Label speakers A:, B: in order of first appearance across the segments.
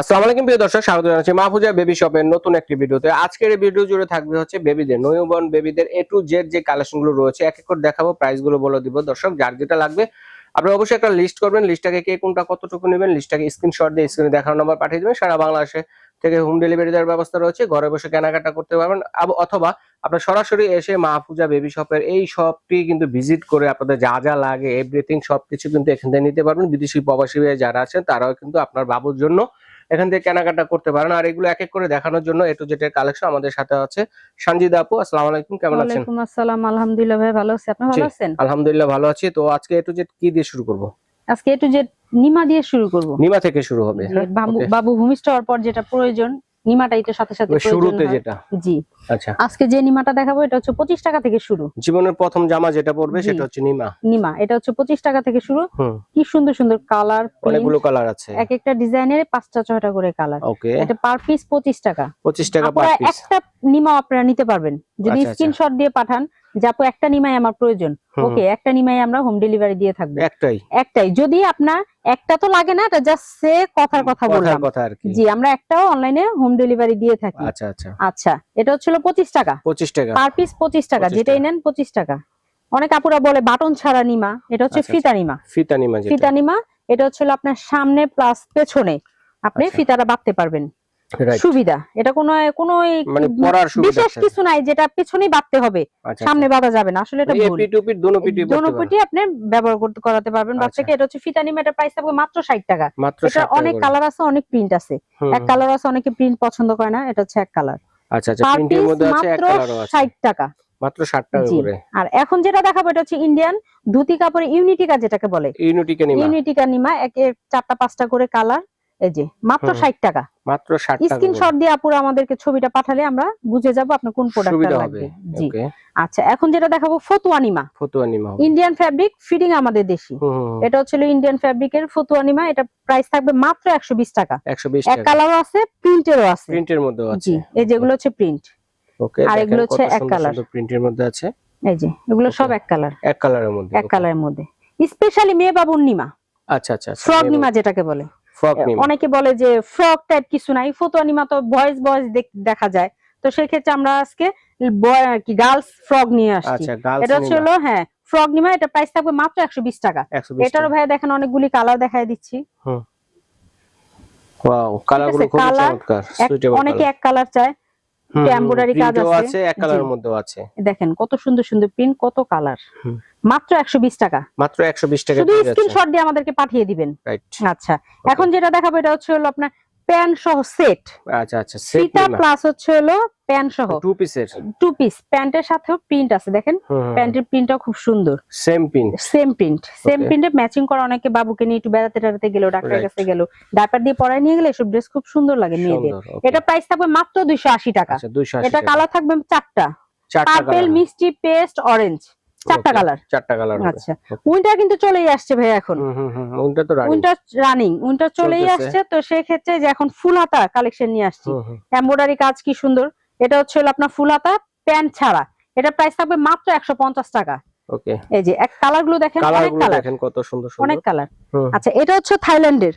A: আসসালামু আলাইকুম প্রিয় দর্শক, স্বাগত জানাচ্ছি মাহফুজা বেবি শপের নতুন একটি ভিডিওতে। আজকের এই ভিডিও জুড়ে থাকবে হচ্ছে বেবিদের নয়বন বেবিদের এ টু জেড যে কালেকশনগুলো রয়েছে, এক এক করে দেখাবো প্রাইসগুলো বলে দিব। দর্শক, যার যেটা লাগবে আপনি অবশ্যই একটা লিস্ট করবেন লিস্টটাকে কে কোনটা কতটুকু নেবেন লিস্টটাকে স্ক্রিনশট দিয়ে স্ক্রিনে দেখানো নাম্বার পাঠিয়ে দেবেন। সারা বাংলাদেশে থেকে হোম ডেলিভারি দেওয়ার ব্যবস্থা রয়েছে। ঘরে বসে কেনাকাটা করতে পারবেন। অথবা আপনার সরাসরি এসে মাহফুজা বেবি শপের এই শপটি কিন্তু ভিজিট করে আপনাদের যা যা লাগে এভরিথিং সবকিছু কিন্তু এখান থেকে নিতে পারবেন। বিদেশি প্রবাসী যারা আছেন, তারাও কিন্তু আপনার বাবুর জন্য এখান থেকে কেনাকাটা করতে পারেন। আর এগুলো এক এক করে দেখানোর জন্য এটু জেটের কালেকশন আমাদের সাথে আছে। সঞ্জিদা আপু আসসালামু আলাইকুম কেমন আছেন?
B: ওয়ালাইকুম আসসালাম আলহামদুলিল্লাহ ভাই ভালো আছি। আপনি ভালো আছেন?
A: আলহামদুলিল্লাহ ভালো আছি। তো আজকে এটু জেট কি দিয়ে শুরু করব?
B: আজকে এ টু জেড নিমা দিয়ে শুরু করব।
A: নিমা থেকে শুরু হবে.
B: বাবু ভূমিষ্ঠ হওয়ার পর যেটা প্রয়োজন নিমাটাই তো সাথে সাথে
A: শুরুতে যেটা?
B: জি।
A: আচ্ছা।
B: আজকে যে নিমাটা দেখাবো এটা হচ্ছে পঁচিশ টাকা থেকে শুরু।
A: জীবনের প্রথম জামা যেটা পড়বে সেটা হচ্ছে নিমা।
B: নিমা এটা হচ্ছে পঁচিশ টাকা থেকে শুরু। কি সুন্দর সুন্দর কালার
A: অনেকগুলো কালার আছে।
B: এক একটা ডিজাইনের পাঁচটা ছয়টা করে কালার।
A: ওকে।
B: এটা পার পিস পঁচিশ টাকা।
A: পঁচিশ টাকা পার পিস
B: একটা নিমা আপনারা নিতে পারবেন। যদি
A: আচ্ছা, আচ্ছা।
B: স্ক্রিনশট দিয়ে পাঠান যে আপু একটা নিমাই আমার প্রয়োজন। ওকে একটা নিমাই আমরা হোম ডেলিভারি দিয়ে থাকব।
A: একটাই।
B: একটাই। যদি আপনার একটা তো লাগে না এটা জাস্ট সে কথার কথা
A: কথার
B: বললাম।
A: কথা আর কি।
B: জি আমরা একটাও অনলাইনে হোম ডেলিভারি দিয়ে থাকি।
A: আচ্ছা আচ্ছা।
B: আচ্ছা এটা হচ্ছিল পঁচিশ টাকা।
A: পঁচিশ টাকা।
B: পার পিস পঁচিশ টাকা। যেটাই নেন পঁচিশ টাকা। অনেক আপুরা বলে বাটন ছাড়া নিমা এটা হচ্ছে
A: আচ্ছা,
B: ফিতা নিমা।
A: ফিতা নিমা
B: ফিতা নিমা এটা হচ্ছিল আপনার সামনে প্লাস পেছনে। আপনি
A: আচ্ছা।
B: ফিতাটা বাঁধতে পারবেন. সুবিধা। এটা কোনো কোনো
A: মানে সুবিধা
B: বিশেষ কিছু নাই যেটা পেছনেই বাঁধতে হবে।
A: আচ্ছা
B: সামনে বাঁধা যাবে না। আসলে এটা ভুল।
A: দোনো পিটি
B: দোনো পিটি আপনি ব্যবহার করতে করাতে পারবেন।
A: আচ্ছা।
B: বাচ্চাকে এটা হচ্ছে ফিতা নিমা এটা প্রাইস থাকবে মাত্র ষাট টাকা। এটা অনেক কালার আছে অনেক প্রিন্ট আছে। এক কালার আছে অনেকে প্রিন্ট পছন্দ করে না এটা হচ্ছে এক কালার
A: আচ্ছা আচ্ছা। প্রিন্টের মধ্যে আছে এক কালারও আছে।
B: ষাট টাকা।
A: মাত্র 60 টাকা। করে।
B: আর এখন যেটা দেখাবো এটা হচ্ছে ইন্ডিয়ান ধুতি কাপড়ে ইউনিটিকা যেটাকে বলে।
A: ইউনিটিকে নিমা।
B: ইউনিটিকা নিমা একে চারটা পাঁচটা করে কালার এই যে মাত্র
A: হুম।
B: ষাট টাকা।
A: মাত্র 60 টাকা করে।
B: স্ক্রিনশট দিয়ে আপুরা আমাদেরকে ছবিটা পাঠালে আমরা বুঝে যাব আপনার কোন প্রোডাক্টটা লাগবে। জি। আচ্ছা এখন যেটা দেখাবো ফতুয়া নিমা।
A: ফতুয়া নিমা হবে।
B: ইন্ডিয়ান ফ্যাব্রিক ফিটিং আমাদের দেশি। এটা হচ্ছিল ইন্ডিয়ান ফ্যাব্রিকের ফতুয়া নিমা। এটা প্রাইস থাকবে মাত্র একশো বিশ টাকা।
A: 120
B: এক কালারও আছে প্রিন্টেরও আছে।
A: প্রিন্টের মধ্যে আছে।
B: জি এই যেগুলো হচ্ছে প্রিন্ট
A: ওকে
B: আর এগুলো হচ্ছে এক কালার।
A: প্রিন্টের মধ্যে আছে।
B: এই যে এগুলো সব এক কালার
A: এক কালারের মধ্যে
B: এক কালারের মধ্যে। স্পেশালি মেয়ে বাবুর নিমা।
A: আচ্ছা আচ্ছা
B: ফ্রক নিমা যেটাকে বলে। অনেকে বলে যে ফ্রক টাইপ কিছু নাই ফতুয়া নিমা তো বয়েজ বয়েজ দেখা যায়। তো সেই ক্ষেত্রে আমরা আজকে কি গার্লস ফ্রক নিয়ে আসছি।
A: আচ্ছা
B: এটা হচ্ছে হলো হ্যাঁ ফ্রক নিমা এটা প্রাইস থাকবে মাত্র একশো বিশ টাকা।
A: 120
B: এটারও ভাই দেখেন অনেকগুলি কালার দেখাই দিচ্ছি।
A: ওয়াও কালারগুলো খুব চমৎকার
B: অনেকে এক কালার চায় embroidery কাজ আছে।
A: এক কালারের। মধ্যেও আছে।
B: দেখেন কত সুন্দর সুন্দর প্রিন্ট কত কালার
A: হুম।
B: মাত্র একশো বিশ টাকা।
A: মাত্র 120 টাকা
B: শুধু স্ক্রিনশট দিয়ে আমাদেরকে পাঠিয়ে দিবেন। আচ্ছা এখন যেটা দেখাবো এটা হচ্ছে হলো আপনার প্যান্ট সহ সেট।
A: আচ্ছা আচ্ছা সেট
B: ফিতা প্লাস হচ্ছে হলো প্যান্ট সহ।
A: টু পিসের
B: টু পিস প্যান্টের সাথেও প্রিন্ট আছে দেখেন। প্যান্টের প্রিন্টটাও খুব সুন্দর।
A: Same pin
B: same print same প্রিন্টে matching করা অনেকে বাবুকে নিয়ে একটু বেড়াতে টেড়াতে গেল ডাক্তারের কাছে গেল। ডাইপার দিয়ে পরায় নিয়ে গেলে এসব ড্রেস খুব সুন্দর লাগে মেয়েদের। এটা প্রাইস থাকবে মাত্র দুইশো আশি টাকা।
A: আচ্ছা 280
B: এটা কালার থাকবে চারটা। পার্পেল মিষ্টি পেস্ট অরেঞ্জ চারটা কালার
A: চারটা কালার
B: আচ্ছা। উইন্টার কিন্তু চলেই আসছে ভাই এখন।
A: ওটা তো রানি
B: উইন্টার রানিং উইন্টার চলেই আসছে। তো সেই ক্ষেত্রে যে এখন ফুল হাতা কালেকশন নিয়ে আসছি। এমব্রয়ডারি কাজ কি সুন্দর। এটা হচ্ছে আপনার ফুল হাতা প্যান্ট ছাড়া। এটা প্রাইস থাকবে মাত্র একশো পঞ্চাশ টাকা।
A: ওকে
B: এই যে এক কালারগুলো দেখেন অনেক কালার
A: দেখেন কত সুন্দর সুন্দর।
B: অনেক
A: কালার
B: আচ্ছা এটা হচ্ছে থাইল্যান্ডের।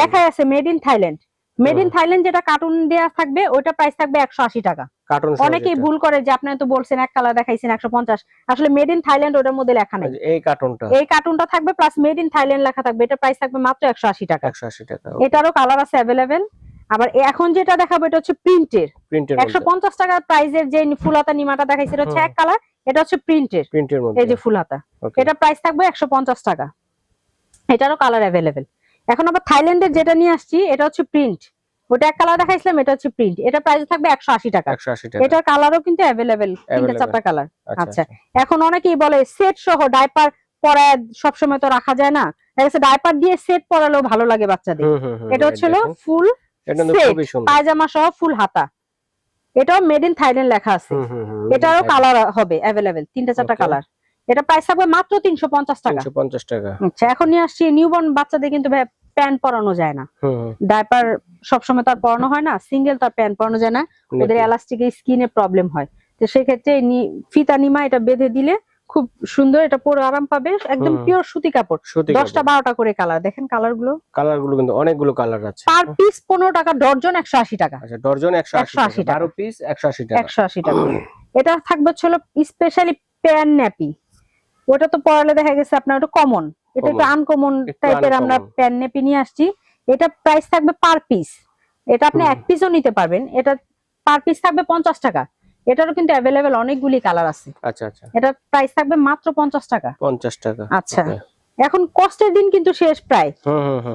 B: লেখা আছে made in Thailand made in Thailand যেটা কার্টুন দেয়া থাকবে ওটা প্রাইস থাকবে একশো আশি টাকা।
A: কার্টুন
B: অনেকেই ভুল করে যে আপনি তো বলছেন এক কালার দেখাইছেন একশো পঞ্চাশ। আসলে মেড ইন থাইল্যান্ড ওটার মধ্যে লেখা নেই।
A: এই কার্টুনটা
B: এই কার্টুনটা থাকবে প্লাস মেড ইন থাইল্যান্ড লেখা থাকবে। এটা প্রাইস থাকবে মাত্র একশো আশি টাকা।
A: 180 টাকা
B: এটারও কালার আছে অ্যাভেলেবেল আবার এখন যেটা দেখাবো এটা হচ্ছে প্রিন্টের
A: প্রিন্টের
B: একশো
A: মধ্যে
B: পঞ্চাশ টাকার প্রাইসের যে ফুলাতা নিমাটা দেখাইছে এটা হচ্ছে এক কালার এটা হচ্ছে প্রিন্টের
A: প্রিন্টের মধ্যে।
B: এই যে ফুলাতা. এটা প্রাইস থাকবে একশো পঞ্চাশ টাকা। এটারও কালার অ্যাভেলেবেল এখন আবার থাইল্যান্ডের যেটা নিয়ে আসছি এটা হচ্ছে প্রিন্ট ওটা এক কালার দেখাইছিলাম এটা হচ্ছে প্রিন্ট এটা প্রাইস থাকবে একশো আশি টাকা।
A: 180 টাকা।
B: এটার কালারও কিন্তু অ্যাভেলেবেল তিনটা চারটা কালার
A: আচ্ছা
B: আচ্ছা। এখন অনেকেই বলে সেট সহ ডাইপার পরায় সবসময় তো রাখা যায় না। ডাইপার দিয়ে সেট পরালেও ভালো লাগে বাচ্চাদের। এটা হচ্ছে ফুল পায়জামা সহ ফুল হাতা। এটাও মেড ইন থাইল্যান্ড লেখা আছে। এটারও কালার হবে অ্যাভেলেবেল তিনটা চারটা কালার এটা প্রাইস থাকবে মাত্র তিনশো পঞ্চাশ টাকা।
A: 350 টাকা।
B: আচ্ছা এখন নিয়ে আসছি নিউবর্ন বাচ্চাদের কিন্তু ভাই প্যান্ট পরানো যায় না। ডাইপার সবসময় তার পরানো হয় না সিঙ্গেল তার প্যান্ট পরানো যায় না। ওদের। এলাস্টিকের স্কিনে প্রবলেম হয়। তো সেক্ষেত্রে ফিতা নিমা এটা বেঁধে দিলে খুব সুন্দর এটা পরে আরাম পাবে। একদম পিওর সুতি কাপড়। দশটা বারোটা করে কালার দেখেন
A: কালারগুলো। কালারগুলো কিন্তু অনেকগুলো কালার আছে।
B: পার পিস পনেরো টাকা ডর্জন একশো আশি টাকা।
A: আচ্ছা ডর্জন একশো আশি
B: টাকা।
A: বারো পিস একশো আশি টাকা।
B: একশো আশি টাকা। এটা থাকবে হচ্ছে স্পেশালি প্যান ন্যাপি ওটা তো পরালে দেখা গেছে আপনার ওটা কমন এটা একটু। আনকমন টাইপের আমরা। প্যান ন্যাপি নিয়ে আসছি। এটা প্রাইস থাকবে পার পিস এটা আপনি। এক পিসও নিতে পারবেন। এটা পার পিস থাকবে পঞ্চাশ টাকা। এটারও কিন্তু অ্যাভেলেবেল অনেকগুলি কালার আছে।
A: আচ্ছা আচ্ছা।
B: এটা প্রাইস থাকবে মাত্র পঞ্চাশ টাকা।
A: পঞ্চাশ টাকা।
B: আচ্ছা। এখন কষ্টের দিন কিন্তু শেষ প্রায়।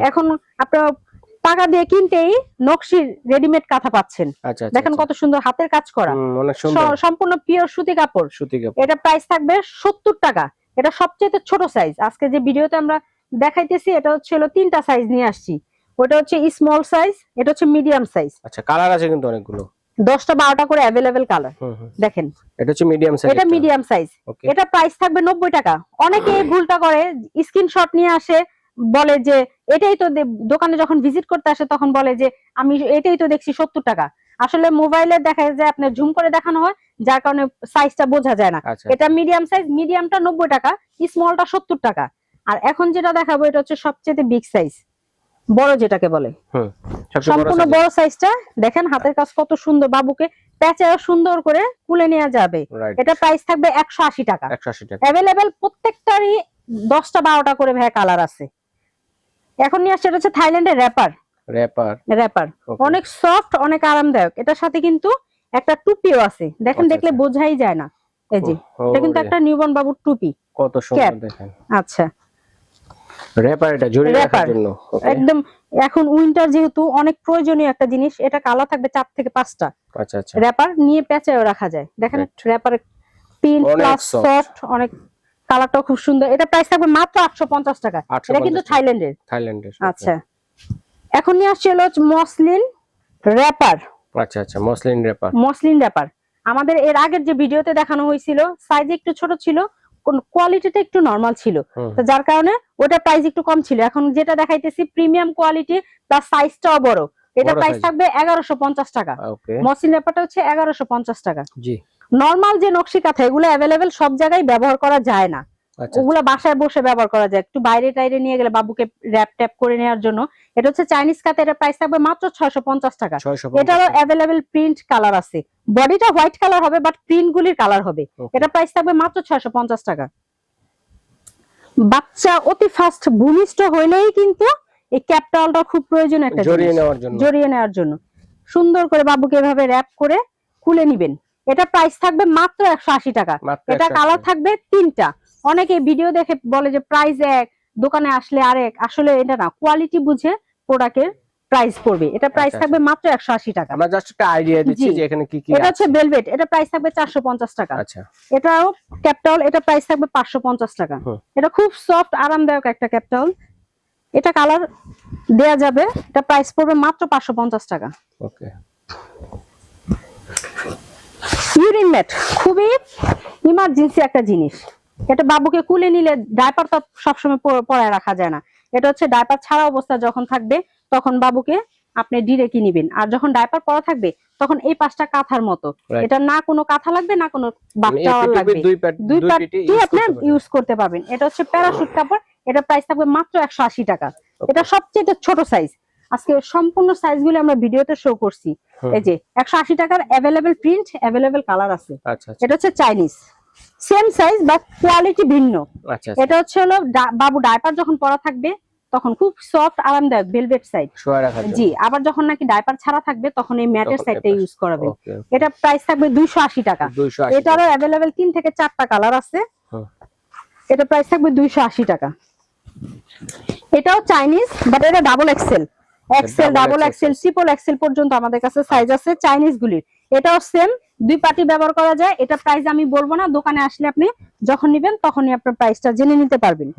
B: এখন আপনার টাকা দিয়ে কিনতেই নকশির রেডিমেড কাঁথা পাচ্ছেন।
A: আচ্ছা আচ্ছা,
B: দেখেন
A: আচ্ছা।
B: কত সুন্দর হাতের কাজ করা।
A: সুন্দর।
B: সম্পূর্ণ পিওর সুতি কাপড়।
A: সুতি কাপড়।
B: এটা প্রাইস থাকবে সত্তর টাকা। এটা সবচেয়ে ছোট সাইজ আজকে যে ভিডিওতে আমরা দেখাইতেছি এটা হচ্ছে হলো তিনটা সাইজ নিয়ে আসছি। ওটা হচ্ছে স্মল সাইজ এটা হচ্ছে মিডিয়াম সাইজ
A: আচ্ছা কালার আছে কিন্তু অনেকগুলো।
B: দশটা বারোটা করে অ্যাভেলেবেল কালার দেখেন।
A: এটা হচ্ছে মিডিয়াম সাইজ
B: এটা মিডিয়াম সাইজ এটা প্রাইস থাকবে নব্বই টাকা। অনেকে ভুলটা করে স্ক্রিনশট নিয়ে আসে বলে যে এটাই তো দোকানে যখন ভিজিট করতে আসে তখন বলে যে আমি এটাই তো দেখছি সত্তর টাকা। আসলে মোবাইলে দেখা যায় আপনার ঝুম করে দেখানো হয় যার কারণে সাইজটা বোঝা যায় না।
A: আচ্ছা।
B: এটা মিডিয়াম সাইজ মিডিয়ামটা নব্বই টাকা স্মলটা সত্তর টাকা। আর এখন যেটা দেখাবো এটা হচ্ছে সবচেয়ে বিগ সাইজ বড় যেটাকে বলে।
A: হুম
B: সম্পূর্ণ বড় সাইজটা দেখেন হাতের কাজ কত সুন্দর বাবুকে প্যাচে সুন্দর করে কুলে নেওয়া যাবে। এটা প্রাইস থাকবে একশো আশি টাকা।
A: একশো আশি টাকা।
B: অ্যাভেলেবেল প্রত্যেকটারই দশটা বারোটা করে ভাই কালার আছে। এখন নিয়ে আসছে এটা হচ্ছে থাইল্যান্ডের র্যাপার
A: র্যাপার
B: র্যাপার অনেক সফট অনেক আরামদায়ক। এটার সাথে কিন্তু একটা টুপিও আছে। দেখেন
A: আচ্ছা,
B: দেখলে
A: আচ্ছা।
B: বোঝাই যায় না। এই যে এটা কিন্তু একটা নিউবর্ন বাবুর টুপি।
A: কত সুন্দর দেখেন।
B: আচ্ছা।
A: র্যাপার এটা জড়িয়ে রাখার জন্য।
B: একদম এখন উইন্টার যেহেতু অনেক প্রয়োজনীয় একটা জিনিস এটা কালার থাকবে চার থেকে পাঁচটা।
A: আচ্ছা আচ্ছা।
B: র্যাপার নিয়ে প্যাচেও রাখা যায়। দেখেন র্যাপার
A: অনেক
B: প্লাস সফট অনেক কালারটাও খুব সুন্দর। এটা প্রাইস থাকবে মাত্র আটশো পঞ্চাশ টাকা। এটা কিন্তু থাইল্যান্ডের
A: থাইল্যান্ডের
B: আচ্ছা। এখন নিয়ে আসছে হলো মসলিন র্যাপার।
A: আচ্ছা আচ্ছা মসলিন র্যাপার।
B: Muslin wrapper. আমাদের এর আগের যে ভিডিওতে দেখানো হয়েছিল সাইজ একটু ছোট ছিল কোয়ালিটিটা একটু নরমাল ছিল। তো যার কারণে ওটা প্রাইস একটু কম ছিল। এখন যেটা দেখাইতেছি প্রিমিয়াম কোয়ালিটি প্লাস সাইজটাও বড়। এটা প্রাইস থাকবে এগারোশো পঞ্চাশ টাকা।
A: ওকে
B: মসলিন র্যাপারটা হচ্ছে এগারোশো পঞ্চাশ টাকা।
A: জি।
B: নরমাল যে নকশি কাঁথা এগুলো অ্যাভেলেবেল সব জায়গায় ব্যবহার করা যায় না। ওগুলো বাসায় বসে ব্যবহার করা যায়। একটু বাইরে টাইরে নিয়ে গেলে বাবুকে র্যাপ ট্যাপ করে নেওয়ার জন্য। এটা হচ্ছে চাইনিজ কাঁথা এটা প্রাইস থাকবে মাত্র ছয়শো পঞ্চাশ টাকা। এটারও অ্যাভেলেবেল প্রিন্ট কালার আছে। বডিটা হোয়াইট কালার হবে বাট প্রিন্ট গুলির কালার হবে। এটা প্রাইস থাকবে মাত্র ছয়শো পঞ্চাশ টাকা। বাচ্চা অতি ফাস্ট ভূমিষ্ঠ হইলেই কিন্তু এই ক্যাপটালটা খুব প্রয়োজন একটা
A: জড়িয়ে নেওয়ার জন্য।
B: জড়িয়ে নেওয়ার জন্য। সুন্দর করে বাবুকে এভাবে র্যাপ করে খুলে নিবেন। এটা প্রাইস থাকবে মাত্র একশো আশি টাকা। এটা কালার থাকবে তিনটা। অনেকে ভিডিও দেখে বলে যে প্রাইস এক দোকানে আসলে আরেক। আসলে এটা না কোয়ালিটি বুঝে প্রোডাক্টের প্রাইস পড়বে। এটা প্রাইস
A: আচ্ছা,
B: থাকবে মাত্র একশো আশি টাকা।
A: আমরা জাস্ট একটা আইডিয়া দিচ্ছি যে এখানে কি কি
B: এটা হচ্ছে ভেলভেট এটা প্রাইস থাকবে চারশো পঞ্চাশ টাকা।
A: আচ্ছা।
B: এটাও ক্যাপটাউল এটা প্রাইস থাকবে পাঁচশো পঞ্চাশ টাকা। এটা খুব সফট আরামদায়ক একটা ক্যাপটাউল এটা কালার দেয়া যাবে এটা প্রাইস পড়বে মাত্র পাঁচশো পঞ্চাশ টাকা।
A: ওকে
B: ইউরিন ম্যাট খুবই ইমার্জেন্সি একটা জিনিস। এটা বাবুকে কুলে নিলে ডাইপার তো সবসময় পরায় রাখা যায় না। এটা হচ্ছে ডাইপার ছাড়া অবস্থা যখন থাকবে তখন বাবুকে আপনি ডিরেক্টই নিবেন। আর যখন ডাইপার পরা থাকবে তখন এই পাঁচটা কাঁথার মতো। এটা না কোনো কাঁথা লাগবে না কোনো
A: মানে
B: বাচ্চা
A: এই
B: লাগবে।
A: দুই প্যাট
B: দুই
A: দুই
B: পার্টি আপনি ইউজ করতে পারবেন। এটা হচ্ছে প্যারাশুট কাপড়। এটা প্রাইস থাকবে মাত্র একশো আশি টাকা। এটা সবচেয়ে ছোট সাইজ আজকে সম্পূর্ণ সাইজগুলো আমরা ভিডিওতে শো করছি। এই যে একশো আশি টাকার অ্যাভেলেবেল প্রিন্ট অ্যাভেলেবেল কালার আছে।
A: আচ্ছা আচ্ছা।
B: এটা হচ্ছে Chinese same size but quality ভিন্ন।
A: আচ্ছা আচ্ছা।
B: এটা হচ্ছে হলো বাবু ডাইপার যখন পরা থাকবে তখন খুব সফট আরামদায়ক ভেলভেট সাইড জি আবার যখন নাকি ডাইপার ছাড়া থাকবে তখন এই ম্যাটের সাইডটা ইউজ করাবেন
A: ওকে
B: এটা প্রাইস থাকবে দুইশো আশি টাকা।
A: 280
B: এটারও অ্যাভেলেবেল তিন থেকে চারটা কালার আছে। এটা প্রাইস থাকবে দুইশো আশি টাকা। এটাও চাইনিজ বাট এটা double XL XL double XL triple XL পর্যন্ত আমাদের কাছে সাইজ আছে চাইনিজ গুলির। এটাও সেম দুই পার্টি ব্যবহার করা যায়। এটা প্রাইস আমি বলব না দোকানে আসলে আপনি যখন নেবেন তখনই আপনার প্রাইসটা জেনে নিতে পারবেন।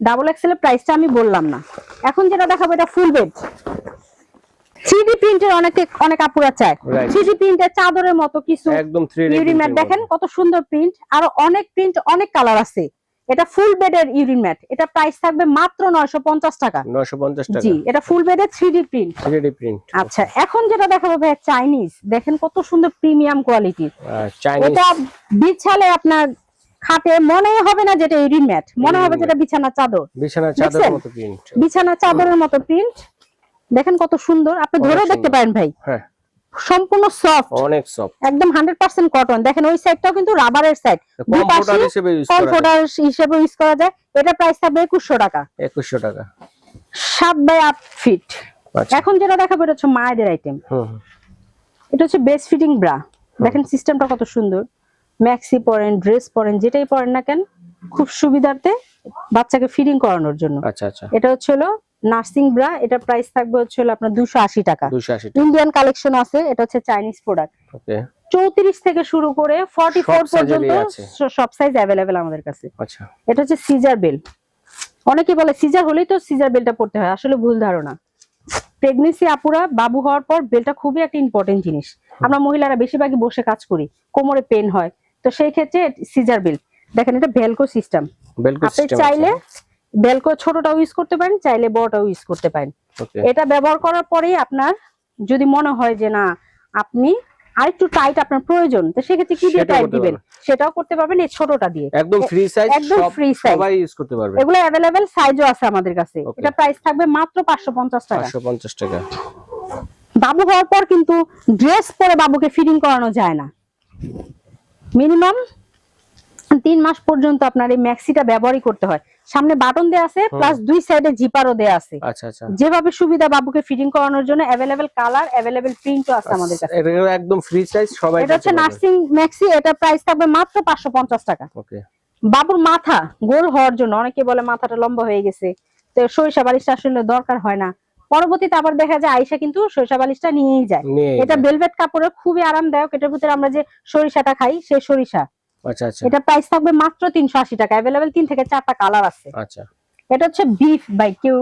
B: ডাবল এক্সেল এর প্রাইসটা আমি বললাম না। এখন যেটা দেখাবো এটা ফুল বেড থ্রি প্রিন্টের অনেকে অনেক আপুরা চায়।
A: Right.
B: থ্রি প্রিন্টের চাদরের মতো কিছু
A: একদম 3D
B: ইউরিন দেখেন কত সুন্দর প্রিন্ট আর অনেক প্রিন্ট অনেক কালার আছে। এটা ফুল বেডের ইউরিন ম্যাট এটা প্রাইস থাকবে মাত্র নয়শো পঞ্চাশ টাকা।
A: 950 টাকা।
B: জি এটা ফুল বেডের থ্রি প্রিন্ট
A: 3D প্রিন্ট
B: আচ্ছা এখন যেটা দেখাবো ভাই চাইনিজ দেখেন কত সুন্দর প্রিমিয়াম কোয়ালিটি
A: চাইনিজ
B: এটা বিছালে আপনার খাটে মনেই হবে না যেটা ইউরিন ম্যাট মনে হবে যেটা বিছানা চাদর।
A: বিছানার চাদরের মতো প্রিন্ট
B: বিছানা চাদরের মতো প্রিন্ট দেখেন কত সুন্দর। আপনি ধরেও দেখতে পারেন ভাই।
A: হ্যাঁ।
B: সম্পূর্ণ সফট
A: অনেক সফট
B: একদম হান্ড্রেড পার্সেন্ট কটন দেখেন ওই সাইডটাও কিন্তু রাবারের সাইড
A: কমফোর্টার হিসেবে ইউজ করা যায়।
B: কমফোর্টার হিসেবে ইউজ করা যায়। এটা প্রাইস থাকবে একুশশো টাকা।
A: 2100 টাকা।
B: সাত বাই আট ফিট এখন যেটা দেখাবো এটা হচ্ছে মায়েদের আইটেম। এটা হচ্ছে বেস্ট ফিটিং ব্রা দেখেন সিস্টেমটা কত সুন্দর। ম্যাক্সি পরেন ড্রেস পরেন যেটাই পরেন না কেন খুব সুবিধার্থে বাচ্চাকে ফিটিং করানোর জন্য।
A: আচ্ছা আচ্ছা।
B: এটা হচ্ছে হলো নার্সিং ব্রা এটা প্রাইস থাকবে হচ্ছে আপনার দুশো আশি টাকা।
A: 280 টাকা।
B: ইন্ডিয়ান কালেকশন আছে এটা হচ্ছে চাইনিজ প্রোডাক্ট চৌত্রিশ থেকে শুরু করে ফর্টি ফোর পর্যন্ত সব সাইজ অ্যাভেলেবেল আমাদের কাছে।
A: আচ্ছা।
B: এটা হচ্ছে সিজার বেল অনেকে বলে সিজার হলেই তো সিজার বেলটা পড়তে হয় আসলে ভুল ধারণা। প্রেগনেন্সি আপুরা বাবু হওয়ার পর বেলটা খুবই একটা ইম্পর্টেন্ট জিনিস। আমরা মহিলারা বেশিরভাগই বসে কাজ করি কোমরে পেন হয়। তো সেই ক্ষেত্রে সিজার বেল দেখেন এটা ভেলকো সিস্টেম আপনি চাইলে ভেলকো ছোটটাও ইউজ করতে পারেন চাইলে বড়টাও ইউজ করতে পারেন। এটা ব্যবহার করার পরেই আপনার যদি মনে হয় যে না আপনি আরেকটু টাইট আপনার প্রয়োজন তো সেক্ষেত্রে কি দিয়ে টাইট দিবেন? সেটাও করতে পারবেন এই ছোটটা দিয়ে।
A: একদম ফ্রি সাইজ
B: একদম free size।
A: সবাই ইউজ করতে পারবে।
B: এগুলো অ্যাভেলেবেল সাইজও আছে আমাদের কাছে। এটা প্রাইস থাকবে মাত্র পাঁচশো পঞ্চাশ টাকা।
A: 550 টাকা।
B: বাবু হওয়ার পর কিন্তু ড্রেস পরে বাবুকে ফিটিং করানো যায় না। মিনিমাম তিন মাস পর্যন্ত আপনার এই ম্যাক্সিটা ব্যবহারই করতে হয়। সামনে বাটন দেয়া আছে প্লাস দুই সাইডে জিপারও দেয়া আছে।
A: আচ্ছা আচ্ছা।
B: যেভাবে সুবিধা বাবুকে ফিটিং করানোর জন্য অ্যাভেলেবেল কালার অ্যাভেলেবেল প্রিন্টও আছে আমাদের কাছে।
A: এটা একদম ফ্রি সাইজ সবাই
B: এটা হচ্ছে নার্সিং ম্যাক্সি এটা প্রাইস থাকবে মাত্র পাঁচশো পঞ্চাশ টাকা।
A: ওকে।
B: বাবুর মাথা গোল হওয়ার জন্য অনেকে বলে মাথাটা লম্বা হয়ে গেছে তো সরিষা বালিশটা আসলে দরকার হয় না। পরবর্তীতে আবার দেখা যায় আয়সা কিন্তু সরিষা বালিশটা নিয়েই যায়। এটা ভেলভেট কাপড়ের খুবই আরামদায়ক এটার ভিতরে আমরা যে সরিষাটা খাই সেই সরিষা।
A: আচ্ছা আচ্ছা
B: এটা প্রাইস থাকবে মাত্র তিনশো আশি টাকা। অ্যাভেলেবেল তিন থেকে চারটা কালার আছে।
A: আচ্ছা।
B: এটা হচ্ছে বিফ বাই কেউ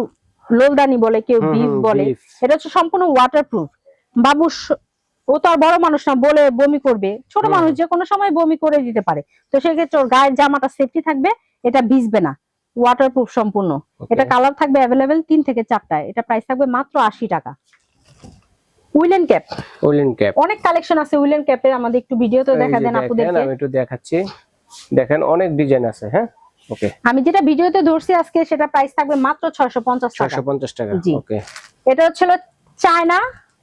B: লোলদানি বলে কেউ বিফ বলে। এটা হচ্ছে সম্পূর্ণ ওয়াটারপ্রুফ বাবু ও তো আর বড় মানুষ না বলে বমি করবে। ছোট মানুষ যে কোনো সময় বমি করে দিতে পারে। তো সেক্ষেত্রে ওর গায়ের জামাটা সেফটি থাকবে এটা ভিজবে না। ওয়াটারপ্রুফ সম্পূর্ণ। এটা কালার থাকবে অ্যাভেলেবেল তিন থেকে চারটায়। এটা প্রাইস থাকবে মাত্র আশি টাকা। Woollen cap.
A: Woollen cap.
B: অনেক কালেকশন আছে উইলেন ক্যাপের। আমাদের একটু ভিডিওতে দেখা দেন আপুদেরকে।
A: আমি একটু দেখাচ্ছি। দেখেন অনেক ডিজাইন আছে হ্যাঁ? ওকে
B: আমি যেটা ভিডিওতে ধরছি আজকে সেটা প্রাইস থাকবে মাত্র ছয়শো পঞ্চাশ টাকা।
A: 650 টাকা ওকে
B: এটা হচ্ছিল China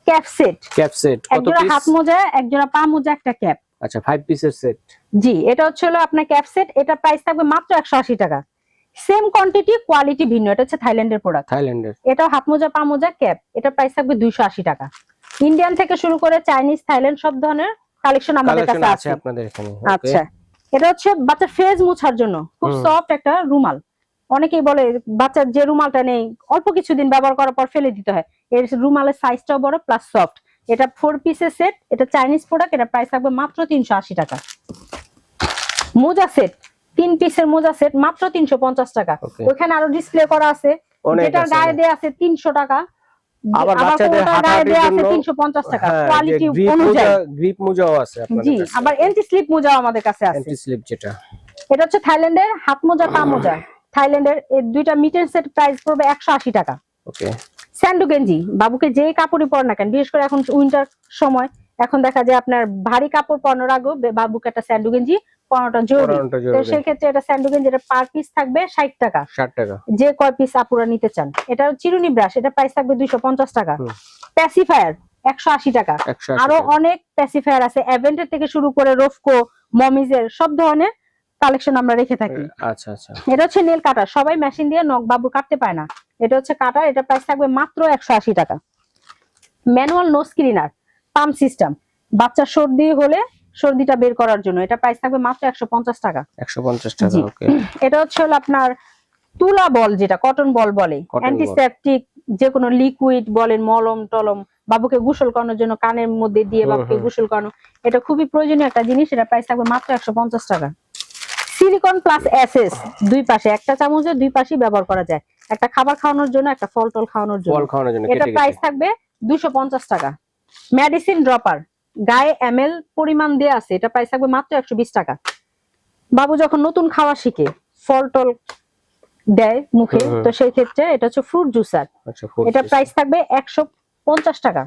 B: cap set.
A: Cap set. কত পিস
B: হাত মোজা একজোড়া পা মোজা একটা ক্যাপ।
A: আচ্ছা 5 পিসের সেট
B: জি এটা হচ্ছে হলো আপনার ক্যাপ সেট। এটা প্রাইস থাকবে মাত্র একশো আশি টাকা। সেম কোয়ান্টিটি কোয়ালিটি ভিন্ন। এটা হচ্ছে থাইল্যান্ডের প্রোডাক্ট
A: থাইল্যান্ডের।
B: এটা হাত মোজা পা মোজা ক্যাপ। এটা প্রাইস থাকবে দুইশো আশি টাকা। ইন্ডিয়ান থেকে শুরু করে চাইনিজ থাইল্যান্ড সব ধরনের কালেকশন আমাদের কাছে
A: আছে আপনাদের এখানে
B: আচ্ছা। এটা হচ্ছে বাচ্চার ফেজ মোছার জন্য। খুব সফট একটা রুমাল। অনেকেই বলে বাচ্চার যে রুমালটা নেই অল্প কিছুদিন ব্যবহার করার পর ফেলে দিতে হয়। এর রুমালের সাইজটাও বড় প্লাস সফট এটা ফোর পিসের সেট এটা চাইনিজ প্রোডাক্ট এটা প্রাইস থাকবে মাত্র তিনশো আশি টাকা। মোজা সেট তিন পিসের মোজা সেট মাত্র তিনশো পঞ্চাশ টাকা. ওখানে আরও ডিসপ্লে করা আছে। যেটা গায়ে দেয়া আছে তিনশো টাকা।
A: আবার বাচ্চাদের হাঁটাহাঁটির জন্য
B: তিনশো পঞ্চাশ টাকা?
A: হ্যাঁ,
B: কোয়ালিটি অনুযায়ী।
A: গ্রিপ মোজাও আছে আপনাদের
B: জি আবার এন্টি স্লিপ মোজাও আমাদের কাছে আছে।
A: অ্যান্টি স্লিপ যেটা।
B: এটা হচ্ছে থাইল্যান্ডের হাত মোজা পা মোজা। থাইল্যান্ডের এই দুইটা মিটের সেট প্রাইস পড়বে একশো আশি টাকা।
A: ওকে
B: স্যান্ডু গেঞ্জি বাবুকে যে কাপড়ই পর না কেন বিশেষ করে এখন উইন্টার সময় এখন দেখা যায় আপনার ভারী কাপড় পরানোর আগেও বে- বাবুকে একটা স্যান্ডু গেঞ্জি জরুরি।
A: পরানোটা
B: তো
A: জরুরি।
B: সেই ক্ষেত্রে এটা স্যান্ডু গেঞ্জি পার পিস থাকবে ষাট টাকা।
A: 60 টাকা।
B: যে কয় পিস আপুরা নিতে চান। এটা চিরুনি ব্রাশ এটা প্রাইস থাকবে দুইশো পঞ্চাশ টাকা। প্যাসিফায়ার একশো আশি টাকা।
A: আরও
B: অনেক প্যাসিফায়ার আছে। অ্যাভেন্টের থেকে শুরু করে রোফকো মমিজের সব ধরনের কালেকশন আমরা রেখে থাকি।
A: আচ্ছা আচ্ছা।
B: এটা হচ্ছে নেল কাটার সবাই মেশিন দিয়ে নখ বাবু কাটতে পায় না। এটা হচ্ছে কাটার এটা প্রাইস থাকবে মাত্র একশো আশি টাকা। Manual nose cleaner pump system বাচ্চার সর্দি হলে সর্দিটা বের করার জন্য। এটা প্রাইস থাকবে মাত্র একশো পঞ্চাশ টাকা।
A: 150 টাকা
B: জি। এটা হচ্ছে হলো আপনার তুলা বল যেটা কটন বল বলে। অ্যান্টিসেপটিক যে কোনো লিকুইড বলেন মলম টলম বাবুকে গোসল করানোর জন্য কানের মধ্যে দিয়ে বাবুকে। গোসল করানো এটা খুবই প্রয়োজনীয় একটা জিনিস এটা প্রাইস থাকবে মাত্র একশো পঞ্চাশ টাকা। সিলিকন প্লাস এসএস দুই পাশে একটা চামচের দুই পাশেই ব্যবহার করা যায়। একটা খাবার খাওয়ানোর জন্য একটা ফল টল খাওয়ানোর জন্য।
A: ফল খাওয়ানোর জন্য
B: এটা প্রাইস থাকবে দুশো পঞ্চাশ টাকা। মেডিসিন ড্রপার গায়ে এমএল পরিমাণ দেয়া আছে এটা প্রাইস থাকবে মাত্র একশো বিশ টাকা। বাবু যখন নতুন খাওয়া শিখে ফল টল দেয় মুখে
A: হুম, হুম।
B: তো সেই ক্ষেত্রে এটা হচ্ছে ফ্রুট জুসার
A: আচ্ছা
B: এটা প্রাইস থাকবে একশো পঞ্চাশ টাকা।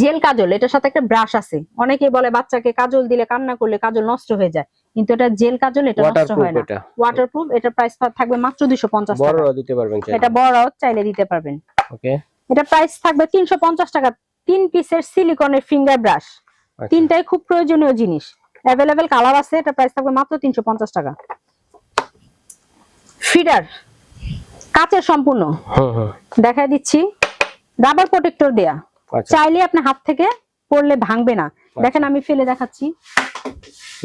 B: জেল কাজল এটার সাথে একটা ব্রাশ আছে। অনেকেই বলে বাচ্চাকে কাজল দিলে কান্না করলে কাজল নষ্ট হয়ে যায় কিন্তু এটা জেল কাজল এটা নষ্ট হয় না।
A: এটা।
B: ওয়াটারপ্রুফ এটা প্রাইস থাকবে মাত্র দুইশো পঞ্চাশ টাকা।
A: বড়রা দিতে পারবেন
B: এটা বড় চাইলে দিতে পারবেন।
A: ওকে
B: এটা প্রাইস থাকবে তিনশো পঞ্চাশ টাকা তিন পিসের সিলিকনের ফিঙ্গার ব্রাশ
A: আচ্ছা।
B: তিনটাই খুব প্রয়োজনীয় জিনিস। অ্যাভেলেবেল কালার আছে এটা প্রাইস থাকবে মাত্র তিনশো পঞ্চাশ টাকা। ফিডার কাচের সম্পূর্ণ।
A: হুম হুম
B: দেখাই দিচ্ছি। রাবার প্রোটেক্টর দেয়া।
A: আচ্ছা।
B: চাইলে আপনি হাত থেকে পড়লে ভাঙবে না। দেখেন আমি ফেলে দেখাচ্ছি।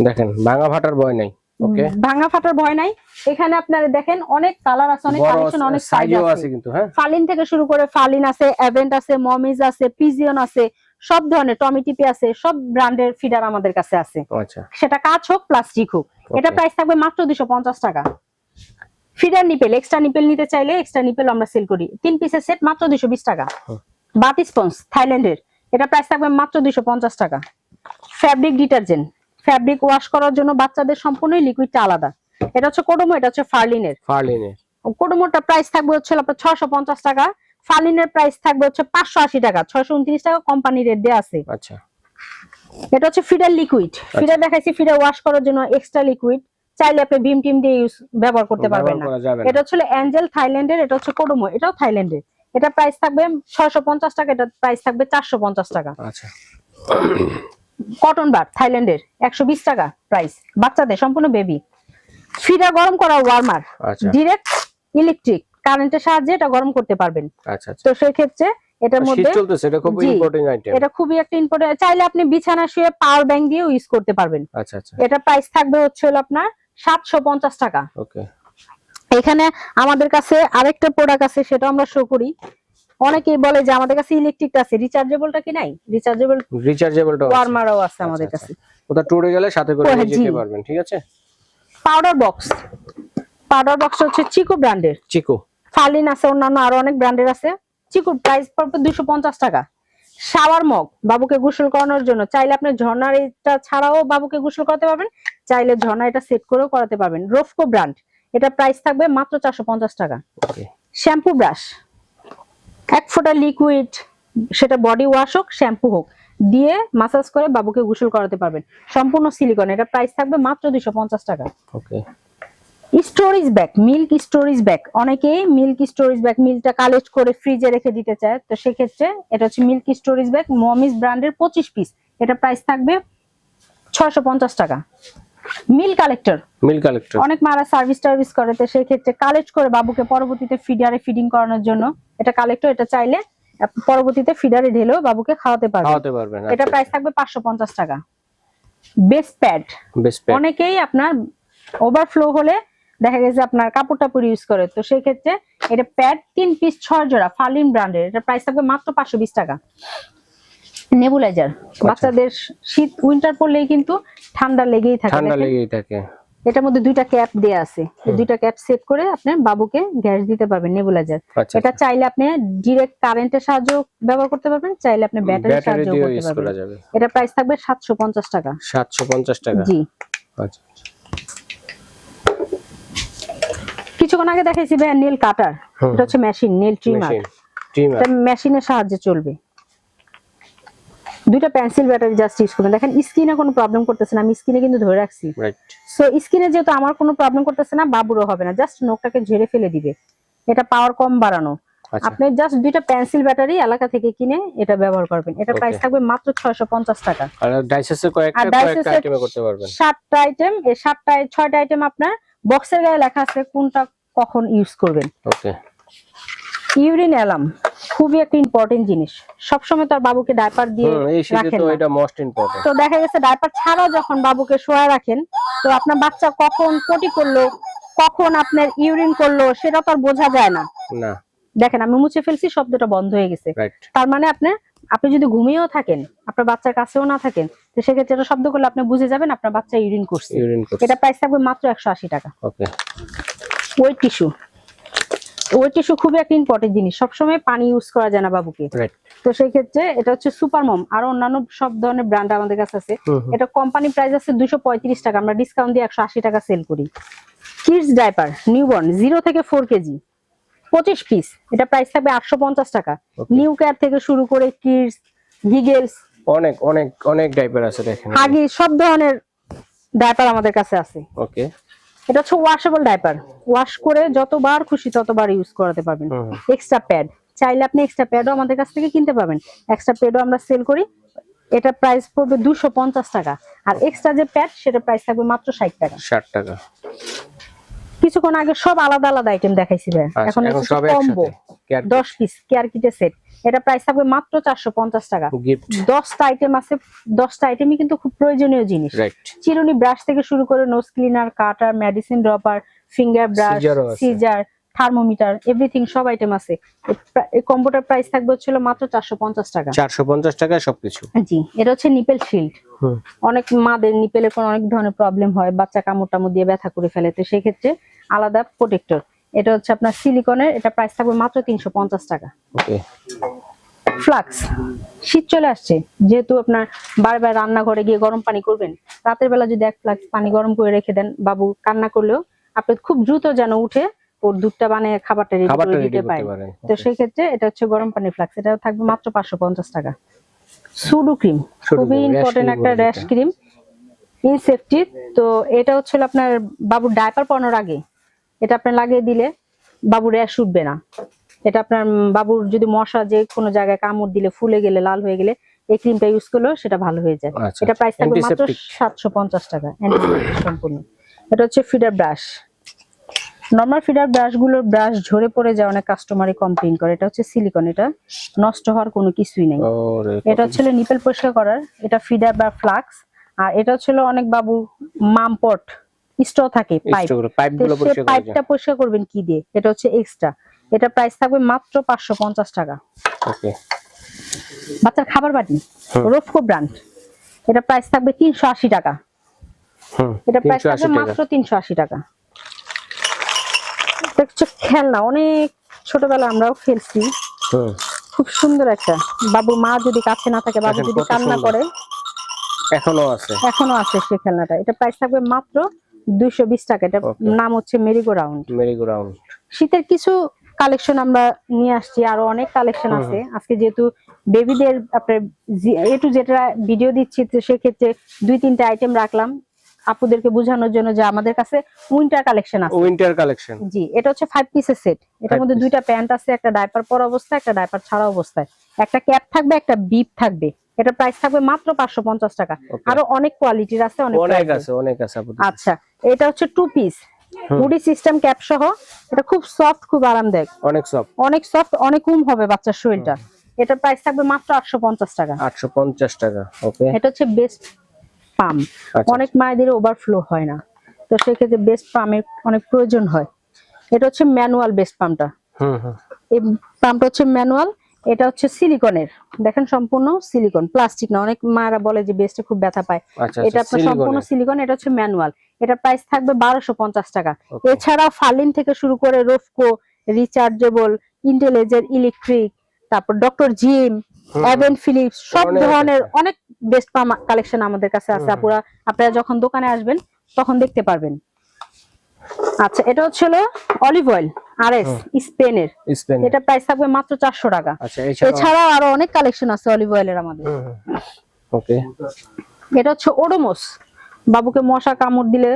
A: দেখেন ভাঙা ফাটার ভয় নাই। ওকে
B: ভাঙা ফাটার ভয় নাই। এখানে আপনারা দেখেন অনেক কালার আছে অনেক কালেকশন অনেক সাইজ
A: সাইজও
B: আছে।
A: কিন্তু হ্যাঁ?
B: ফালিন থেকে শুরু করে ফালিন আছে এভেন্ট আছে মমিজ আছে পিজিয়ন আছে সব ধরনের টমিটিপি আছে সব ব্র্যান্ডের ফিডার আমাদের কাছে আছে।
A: আচ্ছা।
B: সেটা কাঁচ হোক প্লাস্টিক হোক। এটা প্রাইস থাকবে মাত্র দুশো পঞ্চাশ টাকা। ফিডার নিপেল এক্সট্রা নিপেল নিতে চাইলে এক্সট্রা নিপেল আমরা সেল করি। তিন পিসের সেট মাত্র দুশো বিশ টাকা।
A: হুম।
B: বাতি স্পঞ্জ থাইল্যান্ডের এটা প্রাইস থাকবে মাত্র দুশো পঞ্চাশ টাকা। ফ্যাব্রিক ডিটারজেন্ট ফ্যাব্রিক ওয়াশ করার জন্য বাচ্চাদের সম্পূর্ণই লিকুইডটা আলাদা। এটা হচ্ছে কোডোমো এটা হচ্ছে ফার্লিনের।
A: ফার্লিনের।
B: কোডোমোটার প্রাইস থাকবে হচ্ছে আপনার ছয়শো পঞ্চাশ টাকা ফার্লিনের প্রাইস থাকবে হচ্ছে পাঁচশো আশি টাকা ছয়শো উনত্রিশ টাকা কোম্পানি রেট দেওয়া আছে।
A: আচ্ছা।
B: এটা হচ্ছে ফিডার লিকুইড ফিডার দেখাইছি ফিডার ওয়াশ করার জন্য এক্সট্রা লিকুইড চাইলে আপনি ভীম টিম দিয়ে ইউজ ব্যবহার করতে পারবেন না। এটা হচ্ছে অ্যাঞ্জেল থাইল্যান্ডের এটা হচ্ছে কোডোমো এটাও থাইল্যান্ডের এটা প্রাইস থাকবে ছয়শো পঞ্চাশ টাকা এটা প্রাইস থাকবে চারশো পঞ্চাশ টাকা।
A: আচ্ছা।
B: কটন বার থাইল্যান্ডের একশো বিশ টাকা প্রাইস বাচ্চাদের সম্পূর্ণ বেবি ফিডার গরম করা ওয়ার্মার ডিরেক্ট ইলেকট্রিক কারেন্টের সাহায্যে এটা গরম করতে পারবেন।
A: আচ্ছা আচ্ছা।
B: তো সেই ক্ষেত্রে এটার মধ্যে
A: এটা খুব ইম্পর্টেন্ট আইটেম
B: এটা খুবই একটা ইম্পর্টেন্ট চাইলে আপনি বিছানা শুয়ে পাওয়ার ব্যাংক দিয়েও ইউজ করতে পারবেন।
A: আচ্ছা আচ্ছা।
B: এটা প্রাইস থাকবে হচ্ছে হলো আপনার সাতশো পঞ্চাশ টাকা।
A: ওকে
B: এখানে আমাদের কাছে আরেকটা প্রোডাক্ট আছে সেটা আমরা শো করি। অনেকেই বলে যে আমাদের কাছে ইলেকট্রিক আছে রিচার্জেবলটা কি নাই? রিচার্জেবল
A: রিচার্জেবলটা
B: ওয়ার্মারও আছে। আমাদের
A: আচ্ছা,
B: কাছে।
A: ওটা টুরে গেলে সাথে করে নিয়ে যেতে পারবেন ঠিক আছে?
B: পাউডার বক্স পাউডার বক্স হচ্ছে চিকো ব্র্যান্ডের
A: চিকো
B: ফালিন আছে অন্যান্য আরও অনেক ব্র্যান্ডের আছে। চিকু প্রাইস পড়বে দুশো পঞ্চাশ টাকা। শাওয়ার মগ বাবুকে গোসল করানোর জন্য। চাইলে আপনি ঝর্ণার এটা ছাড়াও বাবুকে গোসল করতে পারবেন। চাইলে ঝর্ণা এটা সেট করেও করাতে পারবেন। রোফকো ব্র্যান্ড এটা প্রাইস থাকবে মাত্র চারশো পঞ্চাশ টাকা।
A: ওকে
B: শ্যাম্পু ব্রাশ এক ফোঁটা লিকুইড সেটা বডি ওয়াশ হোক শ্যাম্পু হোক দিয়ে মাসাজ করে বাবুকে গোসল করাতে পারবেন। সম্পূর্ণ সিলিকন এটা প্রাইস থাকবে মাত্র দুশো পঞ্চাশ টাকা।
A: Okay
B: storage bag milk storage bag অনেকেই মিল্ক স্টোরেজ ব্যাগ মিল্কটা কালেক্ট করে ফ্রিজে রেখে দিতে চায় তো সেক্ষেত্রে এটা হচ্ছে মিল্ক স্টোরেজ ব্যাগ মমিস ব্র্যান্ডের পঁচিশ পিস এটা প্রাইস থাকবে ছয়শো পঞ্চাশ টাকা। Milk collector.
A: Milk collector.
B: অনেক মারা সার্ভিস টার্ভিস করে তো সেই ক্ষেত্রে কালেক্ট করে বাবুকে পরবর্তীতে ফিডারে ফিডিং করানোর জন্য। এটা কালেক্টর এটা চাইলে পরবর্তীতে ফিডারে ঢেলেও বাবুকে খাওয়াতে পারবে
A: খাওয়াতে পারবেন
B: এটা প্রাইস থাকবে পাঁচশো পঞ্চাশ টাকা। বেস প্যাড
A: বেস্ট
B: অনেকেই আপনার ওভারফ্লো হলে দেখা গেছে আপনার কাপড় টাপড় ইউজ করে তো সেই ক্ষেত্রে এটা প্যাড তিন পিস ছয় জোড়া ফালিন ব্র্যান্ডের এটা প্রাইস থাকবে মাত্র পাঁচশো বিশ টাকা। নেবুলাইজার বাচ্চাদের শীত উইন্টার পড়লেই কিন্তু ঠান্ডা লেগেই থাকে
A: ঠান্ডা লেগেই থাকে।
B: এটার মধ্যে দুইটা ক্যাপ দেয়া আছে। দুইটা ক্যাপ সেট করে আপনি বাবুকে গ্যাস দিতে পারবেন নেবুলাইজার
A: আচ্ছা
B: এটা চাইলে আপনি ডিরেক্ট কারেন্টের সাহায্য ব্যবহার করতে পারবেন চাইলে আপনি ব্যাটারির
A: ব্যাটারি
B: সাহায্য করতে পারবেন। এটা প্রাইস থাকবে সাতশো পঞ্চাশ টাকা।
A: সাতশো পঞ্চাশ টাকা?
B: জি।
A: আচ্ছা।
B: কিছুক্ষণ আগে দেখাইছি ভাই নেল কাটার। এটা হচ্ছে মেশিন নেল ট্রিমার
A: ট্রিমার
B: এটা মেশিনের সাহায্যে চলবে। দুইটা পেন্সিল ব্যাটারি জাস্ট ইউজ করবেন। দেখেন স্কিনে কোনো প্রবলেম করতেছে না আমি স্কিনে কিন্তু ধরে রাখছি। সো স্কিনে যেহেতু আমার কোনো প্রবলেম করতেছে না বাবুরও হবে না। জাস্ট নখটাকে ঝেড়ে ফেলে দিবে। এটা পাওয়ার কম বাড়ানো।
A: আচ্ছা।
B: আপনি জাস্ট দুইটা পেন্সিল ব্যাটারি এলাকা থেকে কিনে এটা ব্যবহার করবেন। এটা প্রাইস থাকবে মাত্র ছয়শো পঞ্চাশ টাকা।
A: আর ডাইসেসের কয়েকটা কয়েকটা
B: ডাইসেসের
A: করতে পারবেন।
B: সাতটা আইটেম এই সাতটা ছয়টা আইটেম আপনার বক্সের গায়ে লেখা আছে কোনটা কখন ইউজ করবেন।
A: ওকে
B: ইউরিন অ্যালাম খুবই একটা ইম্পর্টেন্ট জিনিস। সবসময় তার বাবুকে ডাইপার দিয়ে রাখেন
A: তো এটা মোস্ট ইম্পর্টেন্ট
B: তো দেখা গেছে ডাইপার ছাড়াও যখন বাবুকে শোয়া রাখেন তো আপনার বাচ্চা কখন পটি করল কখন আপনার ইউরিন করল সেটা তো আর বোঝা যায় না।
A: না।
B: দেখেন আমি মুছে ফেলছি শব্দটা বন্ধ হয়ে গেছে। তার মানে আপনার আপনি যদি ঘুমিয়েও থাকেন আপনার বাচ্চার কাছেও না থাকেন তো সেক্ষেত্রে এটা শব্দ করলে আপনি বুঝে যাবেন আপনার বাচ্চা ইউরিন করছে। এটা প্রাইস থাকবে মাত্র একশো আশি টাকা।
A: Okay
B: wet tissue wet tissue খুবই একটা ইম্পর্টেন্ট জিনিস। সবসময় পানি ইউজ করা যায় না বাবুকে। তো সেই ক্ষেত্রে এটা হচ্ছে সুপার মম আর অন্যান্য সব ধরনের ব্র্যান্ড আমাদের কাছে আছে। এটা কোম্পানি প্রাইস আছে দুশো টাকা। আমরা ডিসকাউন্ট দিয়ে একশো আশি টাকা সেল করি। কিডস ডাইপার নিউবর্ন জিরো থেকে ফোর কেজি পঁচিশ পিস এটা প্রাইস থাকবে আটশো পঞ্চাশ টাকা। নিউ কেয়ার থেকে শুরু করে কিডস গিগেলস
A: অনেক অনেক অনেক ডাইপার আছে দেখেন।
B: হাগি সব ধরনের ডাইপার আমাদের কাছে আছে।
A: ওকে
B: এটা হচ্ছে ওয়াশেবল ডাইপার ওয়াশ করে যতবার খুশি ততবার ইউজ করাতে পারবেন। এক্সট্রা প্যাড চাইলে আপনি এক্সট্রা প্যাডও আমাদের কাছ থেকে কিনতে পাবেন এক্সট্রা প্যাডও আমরা সেল করি। এটা প্রাইস পড়বে দুশো পঞ্চাশ টাকা। আর এক্সট্রা যে প্যাড সেটা প্রাইস থাকবে মাত্র ষাট টাকা।
A: ষাট টাকা।
B: কিছুক্ষণ আগে সব আলাদা আলাদা আইটেম দেখাইছি ভাই।
A: আচ্ছা,
B: এখন
A: সব
B: কম্বো
A: একসাথে কেয়ার
B: দশ পিস কেয়ার কিটের সেট এটা প্রাইস থাকবে মাত্র চারশো পঞ্চাশ টাকা।
A: গিফট
B: দশটা আইটেম আছে দশটা আইটেমই কিন্তু খুব প্রয়োজনীয় জিনিস।
A: রাইট
B: চিরুনি ব্রাশ থেকে শুরু করে nose cleaner cutter medicine dropper finger brush. Scissor thermometer everything সব আইটেম আছে। এই কম্বোটার প্রাইস থাকবে হচ্ছিল মাত্র চারশো পঞ্চাশ টাকা।
A: চারশো পঞ্চাশ টাকায় সবকিছু।
B: জি এটা হচ্ছে নিপেল শিল্ড অনেক মাদের নিপেলের কোনো অনেক ধরনের প্রবলেম হয় বাচ্চা কামড় টামড় দিয়ে ব্যথা করে ফেলে। তো সেই ক্ষেত্রে আলাদা প্রোটেক্টর এটা হচ্ছে আপনার সিলিকনের এটা প্রাইস থাকবে মাত্র তিনশো পঞ্চাশ টাকা। ফ্লাক্স শীত চলে আসছে যেহেতু আপনার বারবার রান্নাঘরে গিয়ে গরম পানি করবেন রাতের বেলা যদি এক ফ্লাক্স পানি গরম করে রেখে দেন বাবু কান্না করলেও আপনি খুব দ্রুত যেন উঠে ওর দুধটা বানিয়ে খাবারটা রেডি করে দিতে পারেন। তো সেই ক্ষেত্রে এটা হচ্ছে গরম পানি ফ্লাক্স এটা থাকবে মাত্র পাঁচশো পঞ্চাশ টাকা। সুডু ক্রিম খুবই ইম্পর্টেন্ট একটা র্যাশ। ক্রিম ইনসেফটি তো এটা হচ্ছে আপনার বাবুর ডায়পার পরানোর আগে। এটা আপনার লাগিয়ে দিলে বাবুর র্যাশ উঠবে না। এটা আপনার বাবুর যদি মশা যে কোনো জায়গায় কামড় দিলে ফুলে গেলে লাল হয়ে গেলে এই ক্রিমটা ইউজ করলেও সেটা ভালো হয়ে যায়।
A: আচ্ছা,
B: এটা প্রাইস থাকবে মাত্র সাতশো পঞ্চাশ টাকা সম্পূর্ণ। এটা হচ্ছে ফিডার ব্রাশ নর্মাল ফিডার ব্রাশগুলোর ব্রাশ ঝরে পড়ে যায় অনেক কাস্টমারই কমপ্লেন করে। এটা হচ্ছে সিলিকন এটা নষ্ট হওয়ার কোনো কিছুই নেই। এটা হচ্ছে নিপেল পরিষ্কার করার এটা ফিডার বা ফ্লাক্স আর এটা হচ্ছে অনেক বাবু মামপট। স্ট্র থাকে পাইপ সে পাইপটা পরিষ্কার করবেন কি দিয়ে? এটা হচ্ছে এক্সট্রা এটা প্রাইস থাকবে মাত্র পাঁচশো পঞ্চাশ টাকা।
A: ওকে
B: বাচ্চার খাবার বাটি। রোফকো ব্র্যান্ড। এটা প্রাইস থাকবে তিনশো আশি টাকা।
A: হুম
B: এটা প্রাইস থাকবে মাত্র তিনশো আশি টাকা। এটা হচ্ছে খেলনা অনেক ছোটবেলা আমরাও খেলছি। খুব সুন্দর একটা। বাবুর মা যদি কাছে না থাকে বাবু যদি কান্না করে।
A: এখনও আছে।
B: এখনও আছে সেই খেলনাটা। এটা প্রাইস থাকবে মাত্র দুইশো বিশ টাকা। এটা নাম হচ্ছে মেরিগো রাউন্ড
A: রাউন্ড
B: শীতের কিছু কালেকশন আমরা নিয়ে আসছি আরও অনেক কালেকশন আছে। আজকে যেহেতু বেবিদের আপনার এ টু যেটা ভিডিও দিচ্ছি সেক্ষেত্রে দুই তিনটা আইটেম রাখলাম আপুদেরকে বোঝানোর জন্য যে আমাদের কাছে উইন্টার কালেকশন আছে।
A: উইন্টার কালেকশন
B: জি এটা হচ্ছে ফাইভ পিসের সেট এটার মধ্যে দুইটা প্যান্ট আছে একটা ডাইপার পরা অবস্থায় একটা ডাইপার ছাড়া অবস্থায়। একটা ক্যাপ থাকবে একটা বিপ থাকবে। এটা প্রাইস থাকবে মাত্র পাঁচশো পঞ্চাশ টাকা। আরও অনেক কোয়ালিটির আছে অনেক
A: অনেক আছে। অনেক আছে
B: আচ্ছা এটা হচ্ছে two piece. Hoodie system cap সহ এটা খুব সফট খুব আরামদায়ক।
A: অনেক সব
B: অনেক সফট অনেক উম হবে বাচ্চার শরীরটা। এটা প্রাইস থাকবে মাত্র আটশো পঞ্চাশ টাকা।
A: আটশো পঞ্চাশ টাকা ওকে
B: এটা হচ্ছে বেস্ট পাম
A: আচ্ছা
B: অনেক মায়েদের ওভারফ্লো হয় না। তো সেক্ষেত্রে বেস্ট পামের অনেক প্রয়োজন হয়। এটা হচ্ছে ম্যানুয়াল বেস্ট পাম্পটা
A: হুম হুম।
B: এই পাম্পটা হচ্ছে ম্যানুয়াল এটা হচ্ছে সিলিকনের। দেখেন সম্পূর্ণ সিলিকন প্লাস্টিক না অনেক মায়েরা বলে যে বেস্টে খুব ব্যথা পায়।
A: আচ্ছা
B: এটা
A: আচ্ছা
B: আপনার সম্পূর্ণ সিলিকন এটা হচ্ছে ম্যানুয়াল। এটা প্রাইস থাকবে বারোশো পঞ্চাশ টাকা. এছাড়া ফার্লিন থেকে শুরু করে রোফকো রিচার্জেবল ইন্টেলিজেন্ট ইলেকট্রিক তারপর ডক্টর জিম। অ্যাভেন ফিলিপস সব ধরনের অনেক বেস্ট পাম কালেকশন আমাদের কাছে আছে। আপুরা আপনারা যখন দোকানে আসবেন তখন দেখতে পারবেন। আচ্ছা এটা হচ্ছে অলিভ অয়েল। আর এস স্পেনের। এটা প্রাইস থাকবে মাত্র চারশো টাকা।
A: আচ্ছা এছাড়া
B: এছাড়াও আরও অনেক কালেকশন আছে অলিভ অয়েলের আমাদের।
A: ওকে
B: এটা হচ্ছে ওডোমোস। বাবুকে মশা কামড় দিলে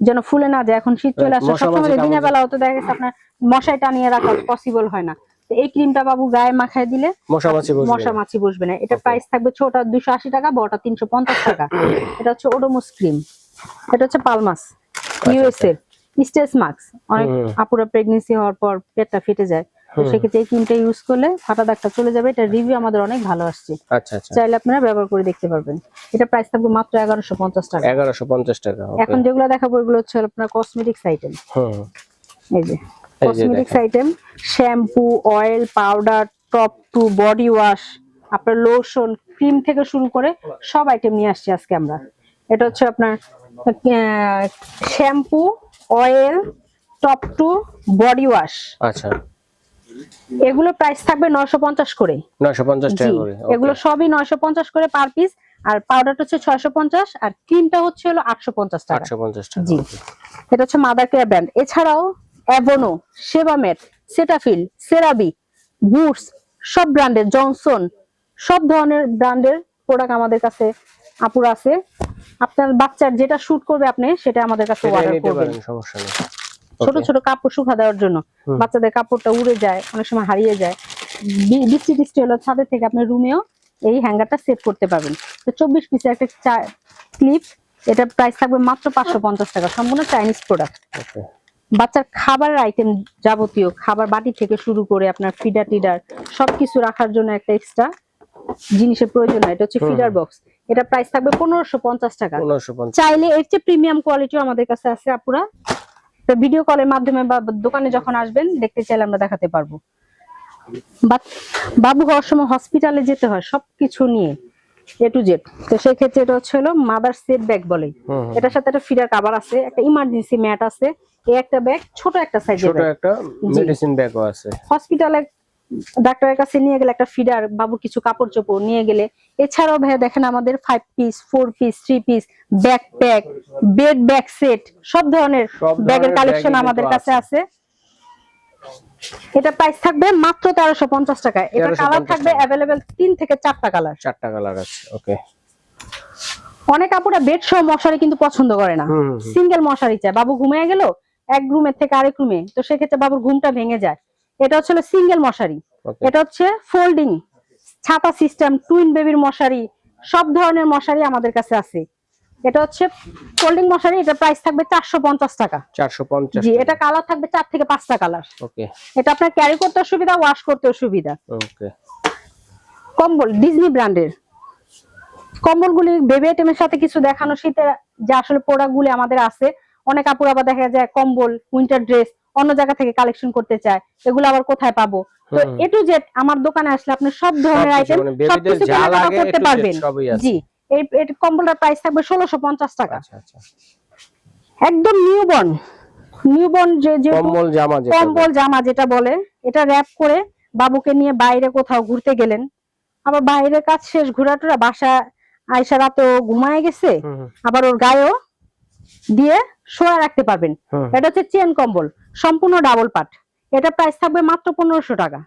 B: যেন ফুলে না যায়। এখন শীত চলে আসছে। সবসময় দিনের বেলা হতে দেখা গেছে আপনার মশাই টানিয়ে রাখা পসিবল হয় না। তো এই ক্রিমটা বাবু গায়ে মাখায় দিলে
A: মশা মাছি বসবে
B: মশা মাছি বসবে না। এটা প্রাইস থাকবে ছোটটা দুশো আশি টাকা বড়টা তিনশো পঞ্চাশ টাকা। এটা হচ্ছে ওডোমোস ক্রিম এটা হচ্ছে পালমাস ইউএস এর স্টেজ মাস্ক অনেক আপুরা প্রেগনেন্সি হওয়ার পর পেটটা ফেটে যায়। তো সেক্ষেত্রে এই ক্রিমটা ইউজ করলে ফাটা দাগটা চলে যাবে। এটা রিভিউ আমাদের অনেক ভালো আসছে।
A: আচ্ছা আচ্ছা।
B: চাইলে আপনারা ব্যবহার করে দেখতে পারবেন। এটা প্রাইস থাকবে মাত্র এগারোশো পঞ্চাশ টাকা।
A: এগারোশো পঞ্চাশ টাকা
B: এখন যেগুলো দেখাবো এগুলো হচ্ছে আপনার কসমেটিক্স আইটেম এই যে cosmetics item shampoo oil powder top to body wash আপনার লোশন ক্রিম থেকে শুরু করে সব আইটেম নিয়ে আসছি আজকে আমরা। এটা হচ্ছে আপনার shampoo oil top to body wash.
A: আচ্ছা।
B: এগুলো প্রাইস থাকবে নশো পঞ্চাশ করে।
A: নয়শো পঞ্চাশ
B: জি
A: টাকা করে
B: এগুলো সবই নয়শো পঞ্চাশ করে পার পিস আর পাউডারটা হচ্ছে ছয়শো পঞ্চাশ আর ক্রিমটা হচ্ছে হলো আটশো পঞ্চাশ টাকা।
A: আটশো পঞ্চাশ টাকা
B: জি। এটা হচ্ছে মাদার কেয়ার ব্র্যান্ড এছাড়াও অ্যাভোনো সেবামেট সেটাফিল সেরাবি বুটস সব ব্র্যান্ডের জনসন সব ধরনের ব্র্যান্ডের প্রোডাক্ট আমাদের কাছে আপুর আছে। আপনার বাচ্চার যেটা শুট করবে আপনি সেটা আমাদের কাছে অর্ডার করবেন।
A: সমস্যা নেই।
B: ছোট ছোট কাপড় শুকা দেওয়ার জন্য। বাচ্চাদের কাপড়টা উড়ে যায় অনেক সময় হারিয়ে যায়। বৃষ্টি টিষ্টি হলো ছাদের থেকে আপনি রুমেও এই হ্যাঙ্গারটা সেট করতে পারবেন। তো চব্বিশ পিসের একটা ক্লিপ এটা প্রাইস থাকবে মাত্র পাঁচশো পঞ্চাশ টাকা সম্পূর্ণ চাইনিজ প্রোডাক্ট বাচ্চার খাবারের আইটেম যাবতীয় খাবার বাটি থেকে শুরু করে আপনার ফিডার টিডার সবকিছু রাখার জন্য একটা এক্সট্রা জিনিসের প্রয়োজন হয় এটা হচ্ছে ফিডার বক্স এটা প্রাইস থাকবে পনেরোশো পঞ্চাশ টাকা। চাইলে এর চেয়ে প্রিমিয়াম কোয়ালিটিও আমাদের কাছে আছে আপুরা। তো ভিডিও কলের মাধ্যমে বা দোকানে যখন আসবেন দেখতে চাইলে আমরা দেখাতে পারব। বাবু হওয়ার সময় হসপিটালে যেতে হয় সবকিছু নিয়ে এ টু জেড তো সেই ক্ষেত্রে এটা হচ্ছে হলো মাদার সেট ব্যাগ বলে।
A: হুম হুম।
B: এটার সাথে একটা ফিডার কাভার আছে একটা ইমার্জেন্সি ম্যাট আছে এই একটা ব্যাগ ছোট একটা সাইজের
A: ছোট একটা মেডিসিন ব্যাগও আছে।
B: হসপিটালে ডাক্তারের কাছে নিয়ে গেলে একটা ফিডার বাবুর কিছু কাপড় চোপড় নিয়ে গেলে। এছাড়াও ভাইয়া দেখেন আমাদের five piece four piece three piece backpack bed bag set সব ধরনের ব্যাগের কালেকশন আমাদের কাছে আছে। এটা প্রাইস থাকবে মাত্র তেরোশো পঞ্চাশ টাকা এটা কালার থাকবে অ্যাভেলেবেল তিন থেকে চারটা কালার
A: চারটা কালার আছে ওকে
B: অনেক আপুরা বেড সহ মশারি কিন্তু পছন্দ করে না। সিঙ্গেল মশারি চায়। বাবু ঘুমিয়ে গেল এক রুমের থেকে আরেক রুমে। তো সেক্ষেত্রে বাবুর ঘুমটা ভেঙে যায়। এটা হচ্ছে সিঙ্গেল মশারি। এটা হচ্ছে ফোল্ডিং ছাতা সিস্টেম টুইন বেবির মশারি সব ধরনের মশারি আমাদের কাছে আছে। এটা হচ্ছে ফোল্ডিং মশারি এটা প্রাইস থাকবে চারশো পঞ্চাশ টাকা।
A: চারশো পঞ্চাশ
B: জি এটা কালার থাকবে চার থেকে পাঁচটা কালার
A: ওকে
B: এটা আপনার ক্যারি করতে সুবিধা ওয়াশ করতেও সুবিধা
A: ওকে
B: কম্বল ডিজনি ব্র্যান্ডের কম্বলগুলি বেবি আইটেমের সাথে কিছু দেখানো শীতের যে আসলে প্রোডাক্টগুলি আমাদের আছে অনেক আপুর আবার দেখা যায় কম্বল উইন্টার ড্রেস অন্য জায়গা থেকে কালেকশন করতে চায়। এগুলো আবার কোথায় পাবো? তো। এ টু জেড আমার দোকানে আসলে আপনি সব ধরনের আইটেম
A: মানে
B: সবকিছু কেনাকাটা করতে পারবেন। জি এই কম্বলটার প্রাইস থাকবে ষোলোশো পঞ্চাশ টাকা।
A: আচ্ছা আচ্ছা।
B: একদম নিউবর্ন নিউবর্ন যে
A: কম্বল জামা যেটা
B: কম্বল জামা যেটা বলে এটা র‍্যাপ করে বাবুকে নিয়ে বাইরে কোথাও ঘুরতে গেলেন। আবার বাইরে কাজ শেষ ঘোরাটোরা বাসা আয়সা ও ঘুমায় গেছে। আবার ওর গায়েও দিয়ে শোয়া রাখতে পারবেন। এটা হচ্ছে চেন কম্বল সম্পূর্ণ ডাবল পাট এটা প্রাইস থাকবে মাত্র পনেরোশো টাকা।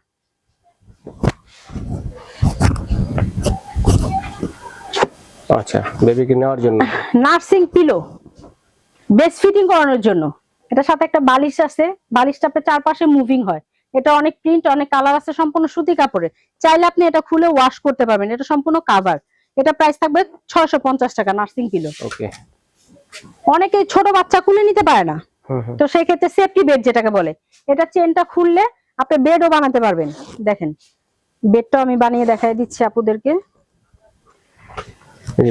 A: আচ্ছা বেবিকে নেওয়ার জন্য?
B: নার্সিং পিলো বেস্ট ফিটিং করানোর জন্য। এটার সাথে একটা বালিশ আছে বালিশটা আপনার চারপাশে মুভিং হয়। এটা অনেক প্রিন্ট অনেক কালার আছে সম্পূর্ণ সুতি কাপড়ে। চাইলে আপনি এটা খুলে ওয়াশ করতে পারবেন এটা সম্পূর্ণ কাভার এটা প্রাইস থাকবে ছয়শো পঞ্চাশ টাকা নার্সিং পিলো
A: ওকে
B: অনেকে ছোট বাচ্চা কুলে নিতে পারে না।
A: হুম হুম
B: তো সেই ক্ষেত্রে সেফটি বেড যেটাকে বলে এটা চেনটা খুললে আপনি বেডও বানাতে পারবেন। দেখেন বেডটাও আমি বানিয়ে দেখাই দিচ্ছি আপুদেরকে।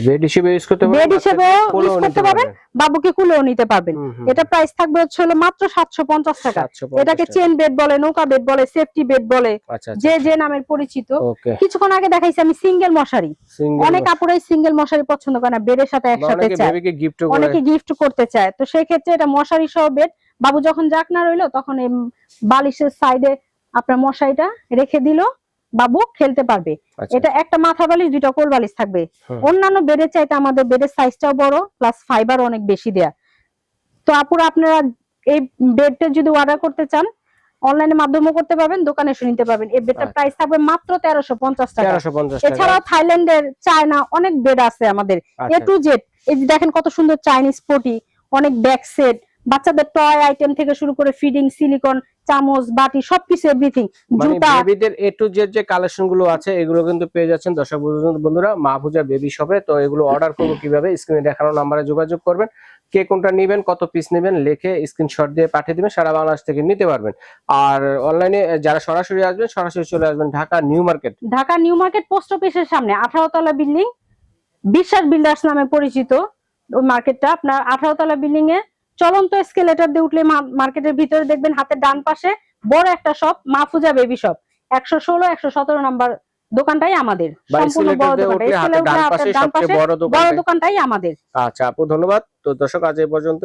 A: বেড হিসেবে ইউজ করতে পারবেন
B: বেড হিসেবে ইউজ করতে পারবেন বাবুকে কুলেও নিতে পারবেন। এটা প্রাইস থাকবে হচ্ছে হলো মাত্র সাতশো পঞ্চাশ টাকা। এটাকে চেন বেড বলে নৌকা বেড বলে সেফটি বেড বলে
A: আচ্ছা আচ্ছা
B: যে যে নামের পরিচিত। কিছুক্ষণ আগে দেখাইছি আমি সিঙ্গেল মশারি। অনেক আপুরাই সিঙ্গেল মশারি পছন্দ করে না বেডের সাথে একসাথে চায়। অনেকে গিফট করতে চায়। তো সেই ক্ষেত্রে এটা মশারি সহ বেড বাবু যখন যাক না রইল তখন এই বালিশের সাইডে আপনার মশারিটা রেখে দিল। বাবু খেলতে পারবে।
A: আচ্ছা।
B: এটা একটা মাথা বালিশ দুইটা কোল বালিশ থাকবে। অন্যান্য বেডের চাইতে আমাদের বেডের সাইজটাও বড় প্লাস ফাইবার অনেক বেশি দেয়া। তো আপুরা আপনারা এই বেডটা যদি অর্ডার করতে চান অনলাইনের মাধ্যমেও করতে পারবেন দোকানে এসে নিতে পারবেন। এই বেডটার
A: আচ্ছা।
B: প্রাইস থাকবে মাত্র তেরোশো পঞ্চাশ টাকা। এছাড়াও থাইল্যান্ডের চায়না অনেক বেড আছে আমাদের। এ
A: আচ্ছা।
B: টু জেড এই যে দেখেন কত সুন্দর চাইনিজ পটি অনেক ব্যাক সেট বাচ্চাদের টয় আইটেম থেকে শুরু করে ফিডিং সিলিকন চামচ বাটি সবকিছু এভরিথিং
A: মানে
B: জুতা।
A: বেবিদের এ টু জেড যে কালেকশনগুলো আছে এগুলো কিন্তু পেয়ে যাচ্ছেন দর্শক বন্ধু- বন্ধুরা মাহফুজা বেবি শপে তো এগুলো অর্ডার করব কীভাবে? স্ক্রিনে দেখানো নাম্বারে যোগাযোগ করবেন। কে কোনটা নেবেন কত পিস নেবেন লিখে স্ক্রিনশট দিয়ে পাঠিয়ে দিবেন সারা বাংলাদেশ থেকে নিতে পারবেন। আর অনলাইনে যারা সরাসরি আসবেন সরাসরি চলে আসবেন Dhaka New Market.
B: Dhaka New Market post অফিসের সামনে আঠারো তলা বিল্ডিং বিশ্বাস বিল্ডার্স নামে পরিচিত ওই মার্কেটটা। আপনার আঠারো তলা বিল্ডিং এ চলন্ত স্কেলেটার দিয়ে উঠলে মার্কেটের ভিতরে দেখবেন হাতের ডান পাশে বড় একটা শপ মাহফুজা বেবি শপ একশো ষোলো একশো সতেরো নাম্বার দোকানটাই আমাদের। সম্পূর্ণ বড়
A: escalator দিয়ে
B: দোকানটা
A: উঠলে হাতের
B: Escalator
A: ডান
B: হাতের
A: পাশে
B: ডান
A: সবচেয়ে
B: পাশে
A: বড়
B: বড় দোকানটাই আমাদের।
A: আচ্ছা আপু ধন্যবাদ। তো দর্শক আজ এই পর্যন্ত